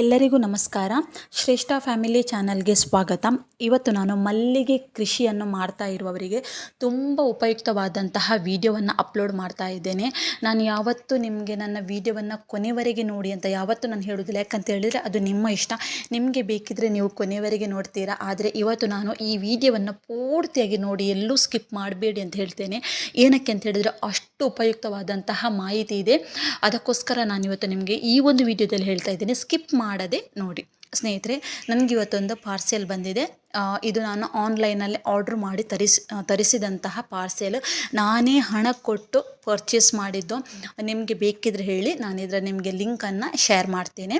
ಎಲ್ಲರಿಗೂ ನಮಸ್ಕಾರ. ಶ್ರೇಷ್ಠ ಫ್ಯಾಮಿಲಿ ಚಾನಲ್ಗೆ ಸ್ವಾಗತ. ಇವತ್ತು ನಾನು ಮಲ್ಲಿಗೆ ಕೃಷಿಯನ್ನು ಮಾಡ್ತಾ ಇರುವವರಿಗೆ ತುಂಬ ಉಪಯುಕ್ತವಾದಂತಹ ವೀಡಿಯೋವನ್ನು ಅಪ್ಲೋಡ್ ಮಾಡ್ತಾ ಇದ್ದೇನೆ. ನಾನು ಯಾವತ್ತೂ ನಿಮಗೆ ನನ್ನ ವೀಡಿಯೋವನ್ನು ಕೊನೆವರೆಗೆ ನೋಡಿ ಅಂತ ಯಾವತ್ತೂ ನಾನು ಹೇಳೋದಿಲ್ಲ ಯಾಕಂತ ಹೇಳಿದರೆ ಅದು ನಿಮ್ಮ ಇಷ್ಟ. ನಿಮಗೆ ಬೇಕಿದ್ದರೆ ನೀವು ಕೊನೆವರೆಗೆ ನೋಡ್ತೀರಾ. ಆದರೆ ಇವತ್ತು ನಾನು ಈ ವಿಡಿಯೋವನ್ನು ಪೂರ್ತಿಯಾಗಿ ನೋಡಿ ಎಲ್ಲೂ ಸ್ಕಿಪ್ ಮಾಡಬೇಡಿ ಅಂತ ಹೇಳ್ತೇನೆ. ಏನಕ್ಕೆ ಅಂತ ಹೇಳಿದರೆ ಅಷ್ಟು ಉಪಯುಕ್ತವಾದಂತಹ ಮಾಹಿತಿ ಇದೆ. ಅದಕ್ಕೋಸ್ಕರ ನಾನು ಇವತ್ತು ನಿಮಗೆ ಈ ಒಂದು ವಿಡಿಯೋದಲ್ಲಿ ಹೇಳ್ತಾ ಇದ್ದೇನೆ. ಸ್ಕಿಪ್ ಮಾಡದೆ ನೋಡಿ. ಸ್ನೇಹಿತರೆ ನನಗೆ ಇವತ್ತೊಂದು ಪಾರ್ಸೆಲ್ ಬಂದಿದೆ. ಇದು ನಾನು ಆನ್ಲೈನಲ್ಲಿ ಆರ್ಡ್ರ್ ಮಾಡಿ ತರಿಸಿ ತರಿಸಿದಂತಹ ಪಾರ್ಸೆಲ್ ನಾನೇ ಹಣ ಕೊಟ್ಟು ಪರ್ಚೇಸ್ ಮಾಡಿದ್ದು. ನಿಮಗೆ ಬೇಕಿದ್ರೆ ಹೇಳಿ ನಾನು ಇದರ ನಿಮಗೆ ಲಿಂಕನ್ನು ಶೇರ್ ಮಾಡ್ತೇನೆ.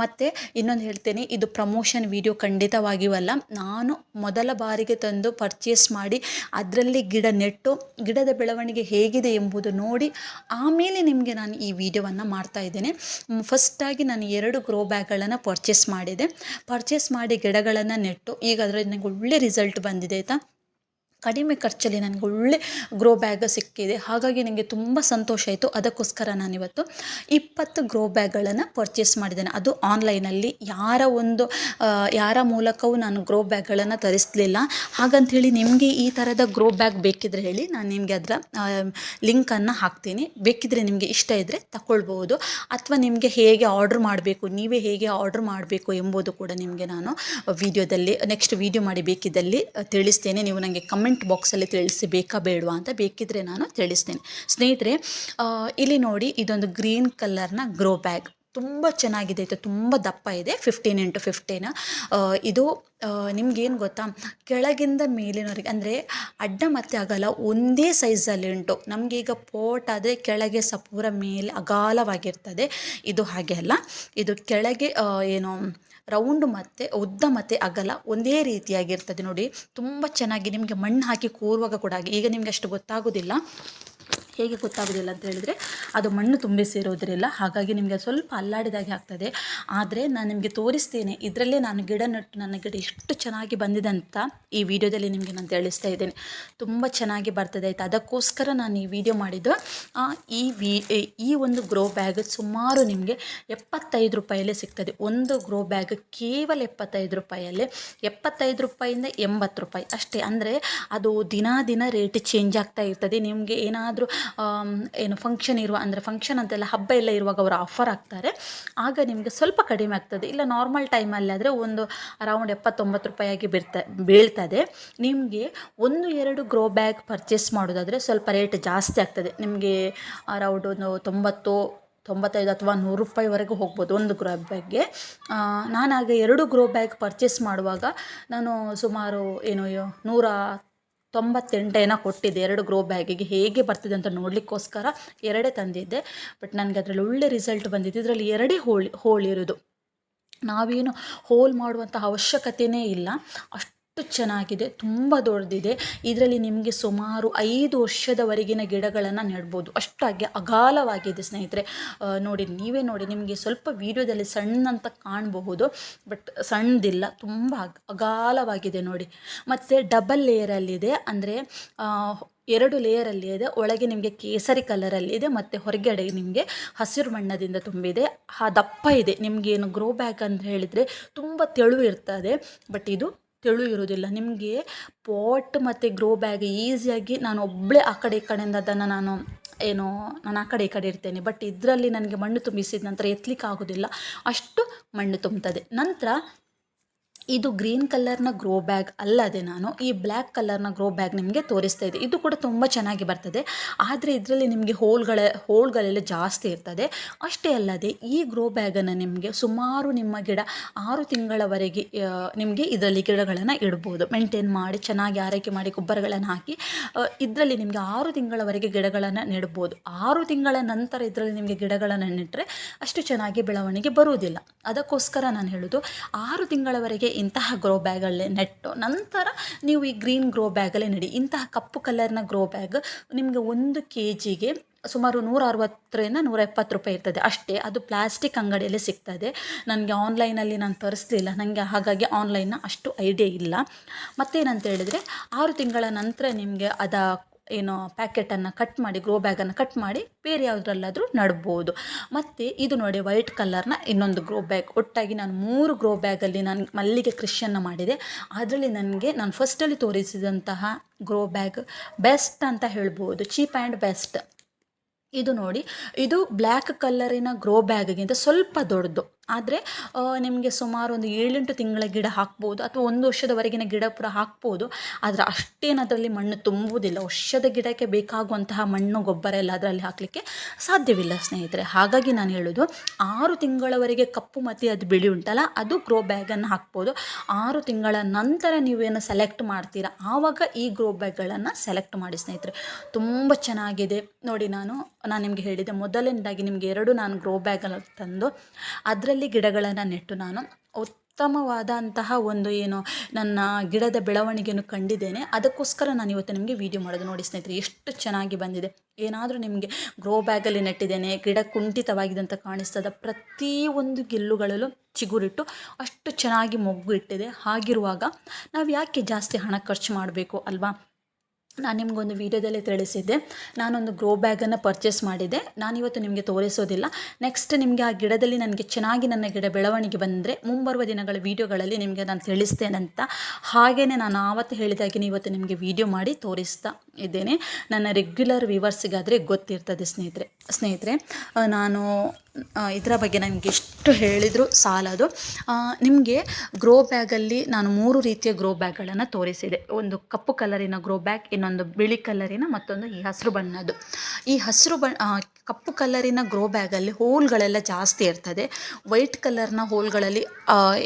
ಮತ್ತು ಇನ್ನೊಂದು ಹೇಳ್ತೇನೆ, ಇದು ಪ್ರಮೋಷನ್ ವಿಡಿಯೋ ಖಂಡಿತವಾಗಿಯೂ ನಾನು ಮೊದಲ ಬಾರಿಗೆ ತಂದು ಪರ್ಚೇಸ್ ಮಾಡಿ ಅದರಲ್ಲಿ ಗಿಡ ನೆಟ್ಟು, ಗಿಡದ ಬೆಳವಣಿಗೆ ಹೇಗಿದೆ ಎಂಬುದು ನೋಡಿ ಆಮೇಲೆ ನಿಮಗೆ ನಾನು ಈ ವಿಡಿಯೋವನ್ನು ಮಾಡ್ತಾ ಇದ್ದೇನೆ. ಫಸ್ಟಾಗಿ ನಾನು ಎರಡು ಗ್ರೋ ಬ್ಯಾಗ್ಗಳನ್ನು ಪರ್ಚೇಸ್ ಮಾಡಿದೆ. ಪರ್ಚೇಸ್ ಮಾಡಿ ಗಿಡಗಳನ್ನು ನೆಟ್ಟು, ಈಗ ಅದರಲ್ಲಿ ನನಗೆ ಒಳ್ಳೆ ರಿಸಲ್ಟ್ ಬಂದಿದೆ ಆಯಿತಾ? ಕಡಿಮೆ ಖರ್ಚಲ್ಲಿ ನನಗೆ ಒಳ್ಳೆ ಗ್ರೋ ಬ್ಯಾಗ್ ಸಿಕ್ಕಿದೆ. ಹಾಗಾಗಿ ನನಗೆ ತುಂಬ ಸಂತೋಷ ಆಯಿತು. ಅದಕ್ಕೋಸ್ಕರ ನಾನಿವತ್ತು ಇಪ್ಪತ್ತು ಗ್ರೋ ಬ್ಯಾಗ್ಗಳನ್ನು ಪರ್ಚೇಸ್ ಮಾಡಿದ್ದೇನೆ. ಅದು ಆನ್ಲೈನಲ್ಲಿ ಯಾರ ಒಂದು ಯಾರ ಮೂಲಕವೂ ನಾನು ಗ್ರೋ ಬ್ಯಾಗ್ಗಳನ್ನು ತರಿಸಲಿಲ್ಲ. ಹಾಗಂಥೇಳಿ ನಿಮಗೆ ಈ ಥರದ ಗ್ರೋ ಬ್ಯಾಗ್ ಬೇಕಿದ್ರೆ ಹೇಳಿ ನಾನು ನಿಮಗೆ ಅದರ ಲಿಂಕನ್ನು ಹಾಕ್ತೀನಿ. ಬೇಕಿದ್ರೆ ನಿಮಗೆ ಇಷ್ಟ ಇದ್ದರೆ ತಗೊಳ್ಬೋದು ಅಥವಾ ನಿಮಗೆ ಹೇಗೆ ಆರ್ಡ್ರ್ ಮಾಡಬೇಕು, ನೀವೇ ಹೇಗೆ ಆರ್ಡ್ರ್ ಮಾಡಬೇಕು ಎಂಬುದು ಕೂಡ ನಿಮಗೆ ನಾನು ವಿಡಿಯೋದಲ್ಲಿ ನೆಕ್ಸ್ಟ್ ವಿಡಿಯೋ ಮಾಡಿ ಬೇಕಿದ್ದಲ್ಲಿ ತಿಳಿಸ್ತೇನೆ. ನೀವು ನನಗೆ ಕಮೆಂಟ್ ಬಾಕ್ಸಲ್ಲಿ ತಿಳಿಸಿ ಬೇಕಾ ಬೇಡವಾ ಅಂತ ಬೇಕಿದ್ರೆ ನಾನು ತಿಳಿಸ್ತೀನಿ. ಸ್ನೇಹಿತರೆ ಇಲ್ಲಿ ನೋಡಿ ಇದೊಂದು ಗ್ರೀನ್ ಕಲರ್ನ ಗ್ರೋ ಬ್ಯಾಗ್. ತುಂಬ ಚೆನ್ನಾಗಿದೆ ಇದು. ತುಂಬ ದಪ್ಪ ಇದೆ. ಫಿಫ್ಟೀನ್ ಇಂಟು ಫಿಫ್ಟೀನ್ ಇದು ನಿಮ್ಗೇನು ಗೊತ್ತಾ? ಕೆಳಗಿಂದ ಮೇಲಿನವರೆಗೆ, ಅಂದರೆ ಅಡ್ಡ ಮತ್ತೆ ಅಗಲ ಒಂದೇ ಸೈಜಲ್ಲಿ ಉಂಟು. ನಮಗೀಗ ಪೋಟ್ ಆದರೆ ಕೆಳಗೆ ಸಪೂರ ಮೇಲೆ ಅಗಾಲವಾಗಿರ್ತದೆ. ಇದು ಹಾಗೆ ಅಲ್ಲ. ಇದು ಕೆಳಗೆ ಏನು ರೌಂಡ್ ಮತ್ತು ಉದ್ದ ಮತ್ತು ಅಗಲ ಒಂದೇ ರೀತಿಯಾಗಿರ್ತದೆ ನೋಡಿ. ತುಂಬ ಚೆನ್ನಾಗಿ ನಿಮಗೆ ಮಣ್ಣು ಹಾಕಿ ಕೂರುವಾಗ ಕೂಡ ಹಾಗೆ. ಈಗ ನಿಮಗೆ ಅಷ್ಟು ಗೊತ್ತಾಗೋದಿಲ್ಲ. ಹೇಗೆ ಗೊತ್ತಾಗೋದಿಲ್ಲ ಅಂತ ಹೇಳಿದರೆ ಅದು ಮಣ್ಣು ತುಂಬಿಸಿರೋದ್ರಿಲ್ಲ ಹಾಗಾಗಿ ನಿಮಗೆ ಸ್ವಲ್ಪ ಅಲ್ಲಾಡಿದಾಗೆ ಆಗ್ತದೆ. ಆದರೆ ನಾನು ನಿಮಗೆ ತೋರಿಸ್ತೇನೆ. ಇದರಲ್ಲೇ ನಾನು ಗಿಡ ನೆಟ್ಟು ನನ್ನ ಗಿಡ ಎಷ್ಟು ಚೆನ್ನಾಗಿ ಬಂದಿದೆ ಅಂತ ಈ ವಿಡಿಯೋದಲ್ಲಿ ನಿಮಗೆ ನಾನು ತಿಳಿಸ್ತಾ ಇದ್ದೇನೆ. ತುಂಬ ಚೆನ್ನಾಗಿ ಬರ್ತದೆ ಆಯಿತು? ಅದಕ್ಕೋಸ್ಕರ ನಾನು ಈ ವಿಡಿಯೋ ಮಾಡಿದ್ದು ಈ ವಿ ಈ ಒಂದು ಗ್ರೋ ಬ್ಯಾಗ್ ಸುಮಾರು ನಿಮಗೆ ಎಪ್ಪತ್ತೈದು ರೂಪಾಯಲ್ಲೇ ಸಿಗ್ತದೆ. ಒಂದು ಗ್ರೋ ಬ್ಯಾಗ್ ಕೇವಲ ಎಪ್ಪತ್ತೈದು ರೂಪಾಯಲ್ಲೇ, ಎಪ್ಪತ್ತೈದು ರೂಪಾಯಿಂದ ಎಂಬತ್ತು ರೂಪಾಯಿ. ಅಷ್ಟೇ, ಅಂದರೆ ಅದು ದಿನ ದಿನ ರೇಟ್ ಚೇಂಜ್ ಆಗ್ತಾ ಇರ್ತದೆ. ನಿಮಗೆ ಏನಾದರೂ ಏನು ಫಂಕ್ಷನ್ ಇರುವ, ಅಂದರೆ ಫಂಕ್ಷನ್ ಅಂತೆಲ್ಲ ಹಬ್ಬ ಎಲ್ಲ ಇರುವಾಗ ಅವರು ಆಫರ್ ಆಗ್ತಾರೆ ಆಗ ನಿಮಗೆ ಸ್ವಲ್ಪ ಕಡಿಮೆ ಆಗ್ತದೆ. ಇಲ್ಲ ನಾರ್ಮಲ್ ಟೈಮಲ್ಲಿ ಆದರೆ ಒಂದು ಅರೌಂಡ್ ಎಪ್ಪತ್ತೊಂಬತ್ತು ರೂಪಾಯಿಯಾಗಿ ಬಿಡ್ತಾ ಬೀಳ್ತದೆ. ನಿಮಗೆ ಒಂದು, ಎರಡು ಗ್ರೋ ಬ್ಯಾಗ್ ಪರ್ಚೇಸ್ ಮಾಡೋದಾದರೆ ಸ್ವಲ್ಪ ರೇಟ್ ಜಾಸ್ತಿ ಆಗ್ತದೆ. ನಿಮಗೆ ಅರೌಂಡ್ ಒಂದು ತೊಂಬತ್ತು, ತೊಂಬತ್ತೈದು ಅಥವಾ ನೂರು ರೂಪಾಯಿವರೆಗೂ ಹೋಗ್ಬೋದು ಒಂದು ಗ್ರೋ ಬ್ಯಾಗ್ಗೆ ನಾನು ಆಗ ಎರಡು ಗ್ರೋ ಬ್ಯಾಗ್ ಪರ್ಚೇಸ್ ಮಾಡುವಾಗ ನಾನು ಸುಮಾರು ಏನು, ನೂರ ತೊಂಬತ್ತೆಂಟೇನೋ ಕೊಟ್ಟಿದ್ದೆ ಎರಡು ಗ್ರೋ ಬ್ಯಾಗಿಗೆ ಹೇಗೆ ಬರ್ತಿದೆ ಅಂತ ನೋಡಲಿಕ್ಕೋಸ್ಕರ ಎರಡೇ ತಂದಿದ್ದೆ. ಬಟ್ ನನಗೆ ಅದರಲ್ಲಿ ಒಳ್ಳೆ ರಿಸಲ್ಟ್ ಬಂದಿದೆ ಇದರಲ್ಲಿ ಎರಡೇ ಹೋಳಿ, ಹೋಳಿರೋದು. ನಾವೇನು ಹೋಲ್ ಮಾಡುವಂಥ ಅವಶ್ಯಕತೆಯೇ ಇಲ್ಲ. ಅಷ್ಟು ಚೆನ್ನಾಗಿದೆ, ತುಂಬ ದೊಡ್ಡದಿದೆ. ಇದರಲ್ಲಿ ನಿಮಗೆ ಸುಮಾರು ಐದು ವರ್ಷದವರೆಗಿನ ಗಿಡಗಳನ್ನು ನೆಡ್ಬೋದು. ಅಷ್ಟಾಗಿ ಅಗಾಲವಾಗಿದೆ ಸ್ನೇಹಿತರೆ. ನೋಡಿ, ನೀವೇ ನೋಡಿ, ನಿಮಗೆ ಸ್ವಲ್ಪ ವೀಡಿಯೋದಲ್ಲಿ ಸಣ್ಣ ಅಂತ ಕಾಣಬಹುದು, ಬಟ್ ಸಣ್ಣದಿಲ್ಲ, ತುಂಬ ಅಗ- ಅಗಾಲವಾಗಿದೆ ನೋಡಿ. ಮತ್ತು ಡಬಲ್ ಲೇಯರಲ್ಲಿದೆ, ಅಂದರೆ ಎರಡು ಲೇಯರಲ್ಲಿ ಇದೆ ಒಳಗೆ ನಿಮಗೆ ಕೇಸರಿ ಕಲರಲ್ಲಿ ಇದೆ ಮತ್ತು ಹೊರಗಡೆ ನಿಮಗೆ ಹಸಿರು ಬಣ್ಣದಿಂದ ತುಂಬಿದೆ. ಆ ದಪ್ಪ ಇದೆ, ನಿಮಗೇನು ಗ್ರೋ ಬ್ಯಾಗ್ ಅಂತ ಹೇಳಿದರೆ ತುಂಬ ತೆಳು ಇರ್ತದೆ, ಬಟ್ ಇದು ತೆಳು ಇರೋದಿಲ್ಲ ನಿಮಗೆ ಪಾಟ್ ಮತ್ತು ಗ್ರೋ ಬ್ಯಾಗ್ ಈಸಿಯಾಗಿ ನಾನು ಒಬ್ಬಳೇ ಆ ಕಡೆ ಈ ಕಡೆಯಿಂದ ಅದನ್ನು ನಾನು ಏನು ನಾನು ಆ ಕಡೆ ಈ ಕಡೆ ಇರ್ತೇನೆ. ಬಟ್ ಇದರಲ್ಲಿ ನನಗೆ ಮಣ್ಣು ತುಂಬಿಸಿದ ನಂತರ ಎತ್ತಲಿಕ್ಕೆ ಆಗೋದಿಲ್ಲ. ಅಷ್ಟು ಮಣ್ಣು ತುಂಬ್ತದೆ. ನಂತರ ಇದು ಗ್ರೀನ್ ಕಲರ್ನ ಗ್ರೋ ಬ್ಯಾಗ್ ಅಲ್ಲದೆ ನಾನು ಈ ಬ್ಲ್ಯಾಕ್ ಕಲರ್ನ ಗ್ರೋ ಬ್ಯಾಗ್ ನಿಮಗೆ ತೋರಿಸ್ತಾ ಇದೆ. ಇದು ಕೂಡ ತುಂಬ ಚೆನ್ನಾಗಿ ಬರ್ತದೆ. ಆದರೆ ಇದರಲ್ಲಿ ನಿಮಗೆ ಹೋಲ್ಗಳ, ಹೋಲ್ಗಳೆಲ್ಲ ಜಾಸ್ತಿ ಇರ್ತದೆ. ಅಷ್ಟೇ ಅಲ್ಲದೆ ಈ ಗ್ರೋ ಬ್ಯಾಗನ್ನು ನಿಮಗೆ ಸುಮಾರು ನಿಮ್ಮ ಗಿಡ ಆರು ತಿಂಗಳವರೆಗೆ ನಿಮಗೆ ಇದರಲ್ಲಿ ಗಿಡಗಳನ್ನು ಇಡ್ಬೋದು. ಮೇಂಟೈನ್ ಮಾಡಿ, ಚೆನ್ನಾಗಿ ಆರೈಕೆ ಮಾಡಿ ಗೊಬ್ಬರಗಳನ್ನು ಹಾಕಿ ಇದರಲ್ಲಿ ನಿಮಗೆ ಆರು ತಿಂಗಳವರೆಗೆ ಗಿಡಗಳನ್ನು ನೆಡ್ಬೋದು. ಆರು ತಿಂಗಳ ನಂತರ ಇದರಲ್ಲಿ ನಿಮಗೆ ಗಿಡಗಳನ್ನು ನೆಟ್ಟರೆ ಅಷ್ಟು ಚೆನ್ನಾಗಿ ಬೆಳವಣಿಗೆ ಬರುವುದಿಲ್ಲ. ಅದಕ್ಕೋಸ್ಕರ ನಾನು ಹೇಳೋದು, ಆರು ತಿಂಗಳವರೆಗೆ ಇಂತಹ ಗ್ರೋ ಬ್ಯಾಗಲ್ಲೇ ನೆಟ್ಟು. ನಂತರ ನೀವು ಈ ಗ್ರೀನ್ ಗ್ರೋ ಬ್ಯಾಗಲ್ಲೇ ನೆಡಿ. ಇಂತಹ ಕಪ್ಪು ಕಲರ್ನ ಗ್ರೋ ಬ್ಯಾಗ್ ನಿಮಗೆ ಒಂದು ಕೆ ಜಿಗೆ ಸುಮಾರು ನೂರ ಅರವತ್ತರಿಂದ ನೂರ ಎಪ್ಪತ್ತು ರೂಪಾಯಿ ಇರ್ತದೆ. ಅಷ್ಟೇ, ಅದು ಪ್ಲಾಸ್ಟಿಕ್ ಅಂಗಡಿಯಲ್ಲಿ ಸಿಗ್ತದೆ. ನನಗೆ ಆನ್ಲೈನಲ್ಲಿ ನಾನು ತರಿಸ್ಲಿಲ್ಲ. ನನಗೆ ಹಾಗಾಗಿ ಆನ್ಲೈನ್ನ ಅಷ್ಟು ಐಡಿಯಾ ಇಲ್ಲ. ಮತ್ತೇನಂತ ಹೇಳಿದರೆ, ಆರು ತಿಂಗಳ ನಂತರ ನಿಮಗೆ ಅದ ಏನು ಪ್ಯಾಕೆಟನ್ನು ಕಟ್ ಮಾಡಿ ಗ್ರೋ ಬ್ಯಾಗನ್ನು ಕಟ್ ಮಾಡಿ ಬೇರೆ ಯಾವುದ್ರಲ್ಲಾದರೂ ನಡ್ಬೋದು. ಮತ್ತು ಇದು ನೋಡಿ ವೈಟ್ ಕಲರ್ನ ಇನ್ನೊಂದು ಗ್ರೋ ಬ್ಯಾಗ್ ಒಟ್ಟಾಗಿ ನಾನು ಮೂರು ಗ್ರೋ ಬ್ಯಾಗಲ್ಲಿ ನಾನು ಮಲ್ಲಿಗೆ ಕೃಷಿಯನ್ನು ಮಾಡಿದೆ. ಅದರಲ್ಲಿ ನನಗೆ ನಾನು ಫಸ್ಟಲ್ಲಿ ತೋರಿಸಿದಂತಹ ಗ್ರೋ ಬ್ಯಾಗ್ ಬೆಸ್ಟ್ ಅಂತ ಹೇಳ್ಬೋದು. ಚೀಪ್ ಆ್ಯಂಡ್ ಬೆಸ್ಟ್ ಇದು ನೋಡಿ, ಇದು ಬ್ಲ್ಯಾಕ್ ಕಲರಿನ ಗ್ರೋ ಬ್ಯಾಗ್ಗಿಂತ ಸ್ವಲ್ಪ ದೊಡ್ಡದು. ಆದರೆ ನಿಮಗೆ ಸುಮಾರು ಒಂದು ಏಳೆಂಟು ತಿಂಗಳ ಗಿಡ ಹಾಕ್ಬೋದು ಅಥವಾ ಒಂದು ವರ್ಷದವರೆಗಿನ ಗಿಡ ಕೂಡ ಹಾಕ್ಬೋದು. ಆದರೆ ಅಷ್ಟೇನು ಅದರಲ್ಲಿ ಮಣ್ಣು ತುಂಬುವುದಿಲ್ಲ. ವರ್ಷದ ಗಿಡಕ್ಕೆ ಬೇಕಾಗುವಂತಹ ಮಣ್ಣು, ಗೊಬ್ಬರ ಎಲ್ಲ ಅದರಲ್ಲಿ ಹಾಕಲಿಕ್ಕೆ ಸಾಧ್ಯವಿಲ್ಲ ಸ್ನೇಹಿತರೆ. ಹಾಗಾಗಿ ನಾನು ಹೇಳೋದು, ಆರು ತಿಂಗಳವರೆಗೆ ಕಪ್ಪು ಮತಿ ಅದು ಬಿಳಿ ಉಂಟಲ್ಲ, ಅದು ಗ್ರೋ ಬ್ಯಾಗನ್ನು ಹಾಕ್ಬೋದು. ಆರು ತಿಂಗಳ ನಂತರ ನೀವೇನು ಸೆಲೆಕ್ಟ್ ಮಾಡ್ತೀರಾ? ಆವಾಗ ಈ ಗ್ರೋ ಬ್ಯಾಗ್ಗಳನ್ನು ಸೆಲೆಕ್ಟ್ ಮಾಡಿ ಸ್ನೇಹಿತರೆ. ತುಂಬ ಚೆನ್ನಾಗಿದೆ. ನೋಡಿ ನಾನು ನಾನು ನಿಮಗೆ ಹೇಳಿದೆ ಮೊದಲನೇದಾಗಿ ನಿಮಗೆ ಎರಡು ನಾನು ಗ್ರೋ ಬ್ಯಾಗಲ್ಲಿ ತಂದು ಅದರಲ್ಲಿ ಗಿಡಗಳನ್ನು ನೆಟ್ಟು ನಾನು ಉತ್ತಮವಾದಂತಹ ಒಂದು ಏನು ನನ್ನ ಗಿಡದ ಬೆಳವಣಿಗೆಯನ್ನು ಕಂಡಿದ್ದೇನೆ. ಅದಕ್ಕೋಸ್ಕರ ನಾನು ಇವತ್ತು ನಿಮಗೆ ವೀಡಿಯೋ ಮಾಡೋದು ನೋಡಿ ಸ್ನೇಹಿತರೆ, ಎಷ್ಟು ಚೆನ್ನಾಗಿ ಬಂದಿದೆ. ಏನಾದರೂ ನಿಮಗೆ ಗ್ರೋ ಬ್ಯಾಗಲ್ಲಿ ನೆಟ್ಟಿದ್ದೇನೆ, ಗಿಡ ಕುಂಠಿತವಾಗಿದೆ ಅಂತ ಕಾಣಿಸ್ತದ ಪ್ರತಿಯೊಂದು ಗೆಲ್ಲುಗಳಲ್ಲೂ ಚಿಗುರಿಟ್ಟು ಅಷ್ಟು ಚೆನ್ನಾಗಿ ಮೊಗ್ಗು ಇಟ್ಟಿದೆ. ಹಾಗಿರುವಾಗ ನಾವು ಯಾಕೆ ಜಾಸ್ತಿ ಹಣ ಖರ್ಚು ಮಾಡಬೇಕು ಅಲ್ವಾ? ನಾನು ನಿಮಗೊಂದು ವೀಡಿಯೋದಲ್ಲಿ ತಿಳಿಸಿದ್ದೆ. ನಾನೊಂದು ಗ್ರೋ ಬ್ಯಾಗನ್ನು ಪರ್ಚೇಸ್ ಮಾಡಿದ್ದೆ. ನಾನಿವತ್ತು ನಿಮಗೆ ತೋರಿಸೋದಿಲ್ಲ. ನೆಕ್ಸ್ಟ್ ನಿಮಗೆ ಆ ಗಿಡದಲ್ಲಿ ನನಗೆ ಚೆನ್ನಾಗಿ ನನ್ನ ಗಿಡ ಬೆಳವಣಿಗೆ ಬಂದರೆ ಮುಂಬರುವ ದಿನಗಳ ವೀಡಿಯೋಗಳಲ್ಲಿ ನಿಮಗೆ ನಾನು ತಿಳಿಸ್ತೇನಂತ ಹಾಗೆಯೇ ನಾನು ಆವತ್ತು ಹೇಳಿದಾಗೆ ಇವತ್ತು ನಿಮಗೆ ವೀಡಿಯೋ ಮಾಡಿ ತೋರಿಸ್ತಾ ಇದ್ದೇನೆ. ನನ್ನ ರೆಗ್ಯುಲರ್ ವ್ಯೂವರ್ಸಿಗಾದರೆ ಗೊತ್ತಿರ್ತದೆ ಸ್ನೇಹಿತರೆ ಸ್ನೇಹಿತರೆ ನಾನು ಇದರ ಬಗ್ಗೆ ನನಗೆ ಎಷ್ಟು ಹೇಳಿದರೂ ಸಾಲದು. ನಿಮಗೆ ಗ್ರೋ ಬ್ಯಾಗಲ್ಲಿ ನಾನು ಮೂರು ರೀತಿಯ ಗ್ರೋ ಬ್ಯಾಗ್ಗಳನ್ನು ತೋರಿಸಿದೆ. ಒಂದು ಕಪ್ಪು ಕಲರಿನ ಗ್ರೋ ಬ್ಯಾಗ್ ಇನ್ನೊಂದು ಬಿಳಿ ಕಲರಿನ ಮತ್ತೊಂದು ಈ ಹಸಿರು ಬಣ್ಣದ್ದು. ಈ ಹಸಿರು ಬಣ್ಣ ಕಪ್ಪು ಕಲರಿನ ಗ್ರೋ ಬ್ಯಾಗಲ್ಲಿ ಹೋಲ್ಗಳೆಲ್ಲ ಜಾಸ್ತಿ ಇರ್ತದೆ. ವೈಟ್ ಕಲರ್ನ ಹೋಲ್ಗಳಲ್ಲಿ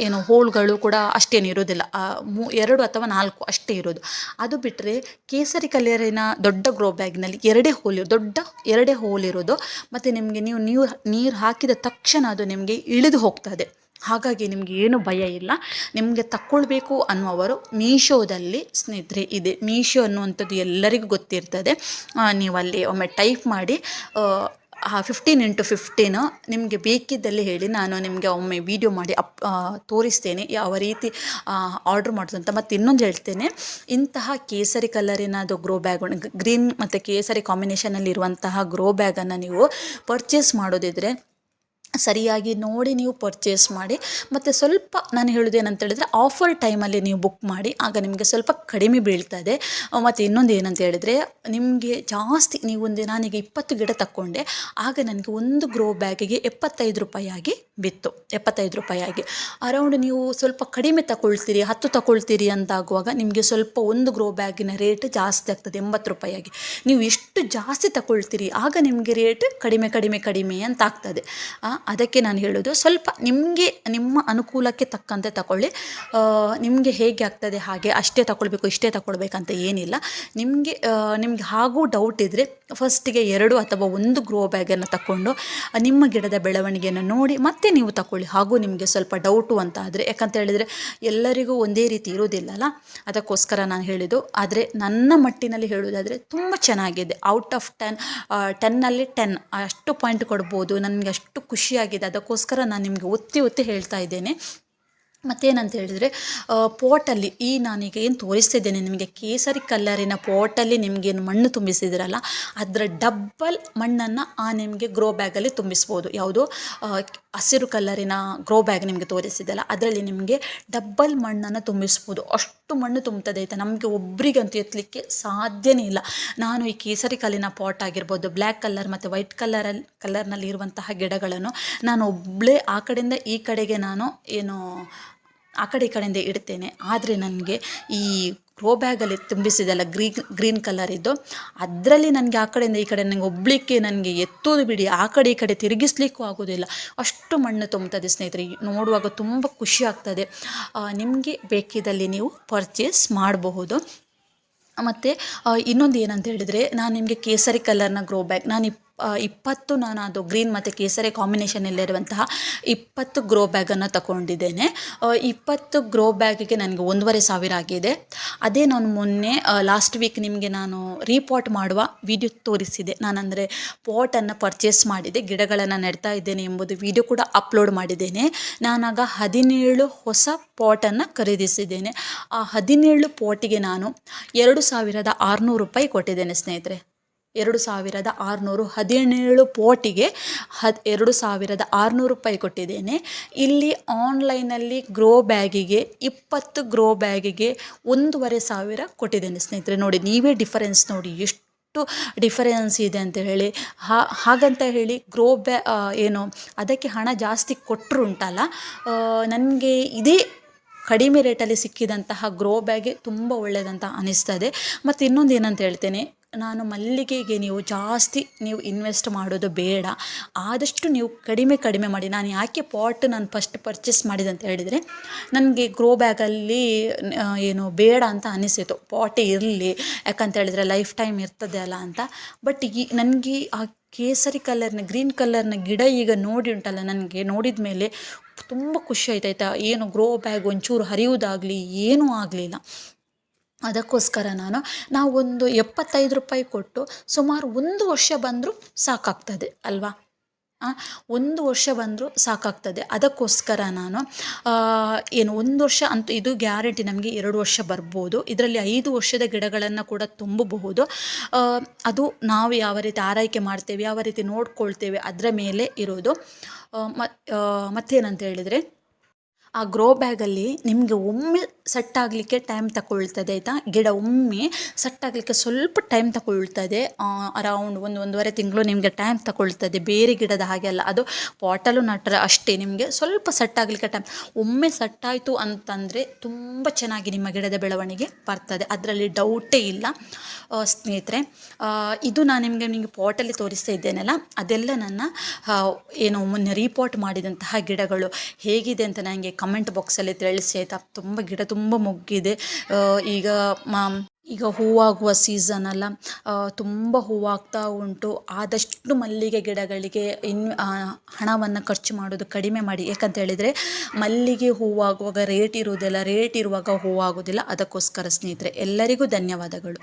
ಏನು ಹೋಲ್ಗಳು ಕೂಡ ಅಷ್ಟೇನು ಇರೋದಿಲ್ಲ. ಮೂ, ಎರಡು ಅಥವಾ ನಾಲ್ಕು ಅಷ್ಟೇ ಇರೋದು. ಅದು ಬಿಟ್ಟರೆ ಕೇಸರಿ ಕಲರಿನ ದೊಡ್ಡ ಗ್ರೋ ಬ್ಯಾಗ್ನಲ್ಲಿ ಎರಡೇ ಹೋಲ್ ದೊಡ್ಡ ಎರಡೇ ಹೋಲ್ ಇರೋದು. ಮತ್ತು ನಿಮಗೆ ನೀವು ನೀರು ನೀರು ಹಾಕಿದ ತಕ್ಷಣ ಅದು ನಿಮಗೆ ಇಳಿದು ಹೋಗ್ತದೆ. ಹಾಗಾಗಿ ನಿಮಗೆ ಏನು ಭಯ ಇಲ್ಲ. ನಿಮಗೆ ತಕ್ಕೊಳ್ಬೇಕು ಅನ್ನುವರು ಮೀಶೋದಲ್ಲಿ ಸ್ನೇಹಿತರೆ ಇದೆ. ಮೀಶೋ ಅನ್ನುವಂಥದ್ದು ಎಲ್ಲರಿಗೂ ಗೊತ್ತಿರ್ತದೆ. ನೀವು ಅಲ್ಲಿ ಒಮ್ಮೆ ಟೈಪ್ ಮಾಡಿ ಫಿಫ್ಟೀನ್ ಇಂಟು ಫಿಫ್ಟೀನು ನಿಮಗೆ ಬೇಕಿದ್ದಲ್ಲಿ ಹೇಳಿ. ನಾನು ನಿಮಗೆ ಒಮ್ಮೆ ವೀಡಿಯೋ ಮಾಡಿ ಅಪ್ ತೋರಿಸ್ತೇನೆ ಯಾವ ರೀತಿ ಆರ್ಡ್ರ್ ಮಾಡೋದು ಅಂತ. ಮತ್ತು ಇನ್ನೊಂದು ಹೇಳ್ತೇನೆ, ಇಂತಹ ಕೇಸರಿ ಕಲರಿನದು ಗ್ರೋ ಬ್ಯಾಗ್ ಗ್ರೀನ್ ಮತ್ತು ಕೇಸರಿ ಕಾಂಬಿನೇಷನಲ್ಲಿರುವಂತಹ ಗ್ರೋ ಬ್ಯಾಗನ್ನು ನೀವು ಪರ್ಚೇಸ್ ಮಾಡೋದಿದ್ರೆ ಸರಿಯಾಗಿ ನೋಡಿ ನೀವು ಪರ್ಚೇಸ್ ಮಾಡಿ, ಮತ್ತು ಸ್ವಲ್ಪ ನಾನು ಹೇಳೋದು ಏನಂತ ಹೇಳಿದರೆ ಆಫರ್ ಟೈಮಲ್ಲಿ ನೀವು ಬುಕ್ ಮಾಡಿ, ಆಗ ನಿಮಗೆ ಸ್ವಲ್ಪ ಕಡಿಮೆ ಬೀಳ್ತದೆ ಮತ್ತು ಇನ್ನೊಂದು ಏನಂತ ಹೇಳಿದರೆ, ನಿಮಗೆ ಜಾಸ್ತಿ ನೀವು ಒಂದು ನಾನೀಗ ಇಪ್ಪತ್ತು ಗಿಡ ತಕ್ಕೊಂಡೆ, ಆಗ ನನಗೆ ಒಂದು ಗ್ರೋ ಬ್ಯಾಗಿಗೆ ಎಪ್ಪತ್ತೈದು ರೂಪಾಯಿ ಆಗಿ ಬಿತ್ತು. ಎಪ್ಪತ್ತೈದು ರೂಪಾಯಿಯಾಗಿ ಅರೌಂಡ್ ನೀವು ಸ್ವಲ್ಪ ಕಡಿಮೆ ತಗೊಳ್ತೀರಿ ಹತ್ತು ತಗೊಳ್ತೀರಿ ಅಂತಾಗುವಾಗ ನಿಮಗೆ ಸ್ವಲ್ಪ ಒಂದು ಗ್ರೋ ಬ್ಯಾಗಿನ ರೇಟ್ ಜಾಸ್ತಿ ಆಗ್ತದೆ, ಎಂಬತ್ತು ರೂಪಾಯಿ ಆಗಿ. ನೀವು ಎಷ್ಟು ಜಾಸ್ತಿ ತಗೊಳ್ತೀರಿ ಆಗ ನಿಮಗೆ ರೇಟ್ ಕಡಿಮೆ ಕಡಿಮೆ ಕಡಿಮೆ ಅಂತ ಆಗ್ತದೆ. ಅದಕ್ಕೆ ನಾನು ಹೇಳೋದು, ಸ್ವಲ್ಪ ನಿಮಗೆ, ನಿಮ್ಮ ಅನುಕೂಲಕ್ಕೆ ತಕ್ಕಂತೆ ತಗೊಳ್ಳಿ ನಿಮಗೆ ಹೇಗೆ ಆಗ್ತದೆ, ಹಾಗೆ ಅಷ್ಟೇ ತಗೊಳ್ಬೇಕು ಇಷ್ಟೇ ತಗೊಳ್ಬೇಕಂತ ಏನಿಲ್ಲ. ನಿಮಗೆ ನಿಮಗೆ ಹಾಗೂ ಡೌಟ್ ಇದ್ದರೆ ಫಸ್ಟಿಗೆ ಎರಡು ಅಥವಾ ಒಂದು ಗ್ರೋ ಬ್ಯಾಗನ್ನು ತಗೊಂಡು ನಿಮ್ಮ ಗಿಡದ ಬೆಳವಣಿಗೆಯನ್ನು ನೋಡಿ ಮತ್ತೆ ನೀವು ತಗೊಳ್ಳಿ ಹಾಗೂ ನಿಮಗೆ ಸ್ವಲ್ಪ ಡೌಟು ಅಂತ ಆದರೆ ಯಾಕಂತ ಹೇಳಿದರೆ ಎಲ್ಲರಿಗೂ ಒಂದೇ ರೀತಿ ಇರೋದಿಲ್ಲಲ್ಲ ಅದಕ್ಕೋಸ್ಕರ ನಾನು ಹೇಳಿದ್ದು, ಆದರೆ ನನ್ನ ಮಟ್ಟಿನಲ್ಲಿ ಹೇಳೋದಾದರೆ ತುಂಬ ಚೆನ್ನಾಗಿದೆ. ಔಟ್ ಆಫ್ ಟೆನ್ ಟೆನ್ನಲ್ಲಿ ಟೆನ್ ಅಷ್ಟು ಪಾಯಿಂಟ್ ಕೊಡ್ಬೋದು, ನನಗೆ ಅಷ್ಟು ಖುಷಿಯಾಗಿದೆ. ಅದಕ್ಕೋಸ್ಕರ ನಾನು ನಿಮಗೆ ಒತ್ತಿ ಒತ್ತಿ ಹೇಳ್ತಾ ಇದ್ದೇನೆ. ಮತ್ತೇನಂತ ಹೇಳಿದರೆ ಪೋಟಲ್ಲಿ, ಈ ನಾನೀಗ ಏನು ತೋರಿಸ್ತಿದ್ದೇನೆ ನಿಮಗೆ, ಕೇಸರಿ ಕಲ್ಲರಿನ ಪೋಟಲ್ಲಿ ನಿಮಗೇನು ಮಣ್ಣು ತುಂಬಿಸಿದಿರಲ್ಲ, ಅದರ ಡಬ್ಬಲ್ ಮಣ್ಣನ್ನು ಆ ನಿಮಗೆ ಗ್ರೋ ಬ್ಯಾಗಲ್ಲಿ ತುಂಬಿಸ್ಬೋದು. ಯಾವುದು? ಹಸಿರು ಕಲ್ಲರಿನ ಗ್ರೋ ಬ್ಯಾಗ್ ನಿಮಗೆ ತೋರಿಸಿದ್ದಲ್ಲ, ಅದರಲ್ಲಿ ನಿಮಗೆ ಡಬ್ಬಲ್ ಮಣ್ಣನ್ನು ತುಂಬಿಸ್ಬೋದು. ಅಷ್ಟು ಮಣ್ಣು ತುಂಬುತ್ತದೆ ಆಯಿತಾ? ನಮಗೆ ಒಬ್ಬರಿಗಂತೂ ಎತ್ತಲಿಕ್ಕೆ ಸಾಧ್ಯನೇ ಇಲ್ಲ. ನಾನು ಈ ಕೇಸರಿ ಕಲ್ಲಿನ ಪಾಟ್ ಆಗಿರ್ಬೋದು ಬ್ಲ್ಯಾಕ್ ಕಲರ್ ಮತ್ತು ವೈಟ್ ಕಲರಲ್ಲಿ ಕಲ್ಲರ್ನಲ್ಲಿ ಇರುವಂತಹ ಗಿಡಗಳನ್ನು, ನಾನು ಒಬ್ಬಳೇ ಆ ಕಡೆಯಿಂದ ಈ ಕಡೆಗೆ ನಾನು ಏನು ಆ ಕಡೆ ಈ ಕಡೆಯಿಂದ ಇಡ್ತೇನೆ. ಆದರೆ ನನಗೆ ಈ ಗ್ರೋ ಬ್ಯಾಗಲ್ಲಿ ತುಂಬಿಸಿದೆಲ್ಲ ಗ್ರೀನ್ ಗ್ರೀನ್ ಕಲರಿದ್ದು ಅದರಲ್ಲಿ ನನಗೆ ಆ ಕಡೆಯಿಂದ ಈ ಕಡೆ ನನಗೆ ಒಬ್ಬಳಿಕ್ಕೆ ನನಗೆ ಎತ್ತೋದು ಬಿಡಿ. ಆ ಕಡೆ ಈ ಕಡೆ ತಿರುಗಿಸ್ಲಿಕ್ಕೂ ಆಗೋದಿಲ್ಲ. ಅಷ್ಟು ಮಣ್ಣು ತುಂಬುತ್ತದೆ ಸ್ನೇಹಿತರೆ. ನೋಡುವಾಗ ತುಂಬ ಖುಷಿ ಆಗ್ತದೆ. ನಿಮಗೆ ಬೇಕಿದ್ದಲ್ಲಿ ನೀವು ಪರ್ಚೇಸ್ ಮಾಡಬಹುದು. ಮತ್ತು ಇನ್ನೊಂದು ಏನಂತ ಹೇಳಿದರೆ, ನಾನು ನಿಮಗೆ ಕೇಸರಿ ಕಲರ್ನ ಗ್ರೋ ಬ್ಯಾಗ್ ನಾನು ಇಪ್ಪತ್ತು ನಾನು ಅದು ಗ್ರೀನ್ ಮತ್ತು ಕೇಸರಿ ಕಾಂಬಿನೇಷನಲ್ಲಿರುವಂತಹ ಇಪ್ಪತ್ತು ಗ್ರೋ ಬ್ಯಾಗನ್ನು ತಗೊಂಡಿದ್ದೇನೆ. ಇಪ್ಪತ್ತು ಗ್ರೋ ಬ್ಯಾಗಿಗೆ ನನಗೆ ಒಂದೂವರೆ ಸಾವಿರ ಆಗಿದೆ. ಅದೇ ನಾನು ಮೊನ್ನೆ ಲಾಸ್ಟ್ ವೀಕ್ ನಿಮಗೆ ನಾನು ರೀಪಾಟ್ ಮಾಡುವ ವಿಡಿಯೋ ತೋರಿಸಿದೆ. ನಾನಂದರೆ ಪಾಟನ್ನು ಪರ್ಚೇಸ್ ಮಾಡಿದೆ, ಗಿಡಗಳನ್ನು ನೆಡ್ತಾ ಇದ್ದೇನೆ ಎಂಬುದು ವಿಡಿಯೋ ಕೂಡ ಅಪ್ಲೋಡ್ ಮಾಡಿದ್ದೇನೆ. ನಾನಾಗ ಹದಿನೇಳು ಹೊಸ ಪಾಟನ್ನು ಖರೀದಿಸಿದ್ದೇನೆ. ಆ ಹದಿನೇಳು ಪಾಟಿಗೆ ನಾನು ಎರಡು ಸಾವಿರದ ಆರುನೂರು ರೂಪಾಯಿ ಕೊಟ್ಟಿದ್ದೇನೆ ಸ್ನೇಹಿತರೆ. ಎರಡು ಸಾವಿರದ ಆರುನೂರು ಹದಿನೇಳು ಪೋಟಿಗೆ ಹದ್, ಎರಡು ಸಾವಿರದ ಆರುನೂರು ರೂಪಾಯಿ ಕೊಟ್ಟಿದ್ದೇನೆ. ಇಲ್ಲಿ ಆನ್ಲೈನಲ್ಲಿ ಗ್ರೋ ಬ್ಯಾಗಿಗೆ ಇಪ್ಪತ್ತು ಗ್ರೋ ಬ್ಯಾಗಿಗೆ ಒಂದೂವರೆ ಸಾವಿರ ಕೊಟ್ಟಿದ್ದೇನೆ ಸ್ನೇಹಿತರೆ. ನೋಡಿ, ನೀವೇ ಡಿಫರೆನ್ಸ್ ನೋಡಿ, ಎಷ್ಟು ಡಿಫರೆನ್ಸ್ ಇದೆ ಅಂತ ಹೇಳಿ. ಹಾಗಂತ ಹೇಳಿ ಗ್ರೋ ಬ್ಯಾ ಏನು, ಅದಕ್ಕೆ ಹಣ ಜಾಸ್ತಿ ಕೊಟ್ಟರು ಉಂಟಲ್ಲ ನನಗೆ ಇದೇ ಕಡಿಮೆ ರೇಟಲ್ಲಿ ಸಿಕ್ಕಿದಂತಹ ಗ್ರೋ ಬ್ಯಾಗೆ ತುಂಬ ಒಳ್ಳೆಯದಂತ ಅನಿಸ್ತದೆ. ಮತ್ತು ಇನ್ನೊಂದು ಏನಂತ ಹೇಳ್ತೇನೆ ನಾನು ಮಲ್ಲಿಗೆಗೆ ನೀವು ಜಾಸ್ತಿ ನೀವು ಇನ್ವೆಸ್ಟ್ ಮಾಡೋದು ಬೇಡ. ಆದಷ್ಟು ನೀವು ಕಡಿಮೆ ಕಡಿಮೆ ಮಾಡಿ. ನಾನು ಯಾಕೆ ಪಾಟ್ ನಾನು ಫಸ್ಟ್ ಪರ್ಚೇಸ್ ಮಾಡಿದೆ ಅಂತ ಹೇಳಿದರೆ, ನನಗೆ ಗ್ರೋ ಬ್ಯಾಗಲ್ಲಿ ಏನು ಬೇಡ ಅಂತ ಅನಿಸಿತು. ಪಾಟೇ ಇರಲಿ. ಯಾಕಂತ ಹೇಳಿದರೆ ಲೈಫ್ ಟೈಮ್ ಇರ್ತದೆ ಅಲ್ಲ ಅಂತ. ಬಟ್ ಈ, ನನಗೆ ಆ ಕೇಸರಿ ಕಲರ್ನ ಗ್ರೀನ್ ಕಲರ್ನ ಗಿಡ ಈಗ ನೋಡಿ ಉಂಟಲ್ಲ ನನಗೆ. ನೋಡಿದ ಮೇಲೆ ತುಂಬ ಖುಷಿ ಆಯ್ತು ಆಯಿತಾ ಏನು ಗ್ರೋ ಬ್ಯಾಗ್ ಒಂಚೂರು ಹರಿಯುವುದಾಗಲಿ, ಏನೂ ಆಗಲಿಲ್ಲ. ಅದಕ್ಕೋಸ್ಕರ ನಾನು ನಾವು ಒಂದು ಎಪ್ಪತ್ತೈದು ರೂಪಾಯಿ ಕೊಟ್ಟು ಸುಮಾರು ಒಂದು ವರ್ಷ ಬಂದರೂ ಸಾಕಾಗ್ತದೆ ಅಲ್ವಾ? ಒಂದು ವರ್ಷ ಬಂದರೂ ಸಾಕಾಗ್ತದೆ. ಅದಕ್ಕೋಸ್ಕರ ನಾನು ಏನು ಒಂದು ವರ್ಷ ಅಂತ ಇದು ಗ್ಯಾರಂಟಿ ನಮಗೆ ಎರಡು ವರ್ಷ ಬರ್ಬೋದು. ಇದರಲ್ಲಿ ಐದು ವರ್ಷದ ಗಿಡಗಳನ್ನು ಕೂಡ ತುಂಬಬಹುದು. ಅದು ನಾವು ಯಾವ ರೀತಿ ಆರೈಕೆ ಮಾಡ್ತೇವೆ, ಯಾವ ರೀತಿ ನೋಡ್ಕೊಳ್ತೇವೆ ಅದರ ಮೇಲೆ ಇರೋದು. ಮತ್ತೇನಂತ ಹೇಳಿದರೆ ಆ ಗ್ರೋ ಬ್ಯಾಗಲ್ಲಿ ನಿಮಗೆ ಒಮ್ಮೆ ಸೆಟ್ ಆಗಲಿಕ್ಕೆ ಟೈಮ್ ತಗೊಳ್ತದೆ ಆಯಿತಾ? ಗಿಡ ಒಮ್ಮೆ ಸೆಟ್ ಆಗಲಿಕ್ಕೆ ಸ್ವಲ್ಪ ಟೈಮ್ ತಗೊಳ್ತದೆ. ಅರೌಂಡ್ ಒಂದು ಒಂದೂವರೆ ತಿಂಗಳು ನಿಮಗೆ ಟೈಮ್ ತಗೊಳ್ತದೆ. ಬೇರೆ ಗಿಡದ ಹಾಗೆ ಅಲ್ಲ. ಅದು ಪಾಟಲು ನಟ್ರೆ ಅಷ್ಟೇ ನಿಮಗೆ ಸ್ವಲ್ಪ ಸೆಟ್ ಆಗಲಿಕ್ಕೆ ಟೈಮ್ ಒಮ್ಮೆ ಸೆಟ್ ಆಯಿತು ಅಂತಂದರೆ ತುಂಬ ಚೆನ್ನಾಗಿ ನಿಮ್ಮ ಗಿಡದ ಬೆಳವಣಿಗೆ ಬರ್ತದೆ. ಅದರಲ್ಲಿ ಡೌಟೇ ಇಲ್ಲ. ಸ್ನೇಹಿತರೆ ಇದು ನಾನು ನಿಮಗೆ ನಿಮಗೆ ಪಾಟಲ್ಲಿ ತೋರಿಸ್ತಾ ಇದ್ದೇನಲ್ಲ? ಅದೆಲ್ಲ ನನ್ನ ಏನು ಮೊನ್ನೆ ರೀಪಾಟ್ ಮಾಡಿದಂತಹ ಗಿಡಗಳು. ಹೇಗಿದೆ ಅಂತ ನನಗೆ ಕಮೆಂಟ್ ಬಾಕ್ಸಲ್ಲಿ ತಿಳಿಸಿ ಆಯಿತಾ? ತುಂಬ ಗಿಡ ತುಂಬ ಮುಗ್ಗಿದೆ. ಈಗ ಈಗ ಹೂವಾಗುವ ಸೀಸನ್ ಅಲ್ಲ. ತುಂಬ ಹೂವಾಗ್ತಾ ಉಂಟು. ಆದಷ್ಟು ಮಲ್ಲಿಗೆ ಗಿಡಗಳಿಗೆ ಇನ್ ಹಣವನ್ನು ಖರ್ಚು ಮಾಡೋದು ಕಡಿಮೆ ಮಾಡಿ. ಯಾಕಂತ ಹೇಳಿದರೆ, ಮಲ್ಲಿಗೆ ಹೂವಾಗುವಾಗ ರೇಟ್ ಇರುವುದಿಲ್ಲ. ರೇಟ್ ಇರುವಾಗ ಹೂವಾಗೋದಿಲ್ಲ ಅದಕ್ಕೋಸ್ಕರ ಸ್ನೇಹಿತರೆ, ಎಲ್ಲರಿಗೂ ಧನ್ಯವಾದಗಳು.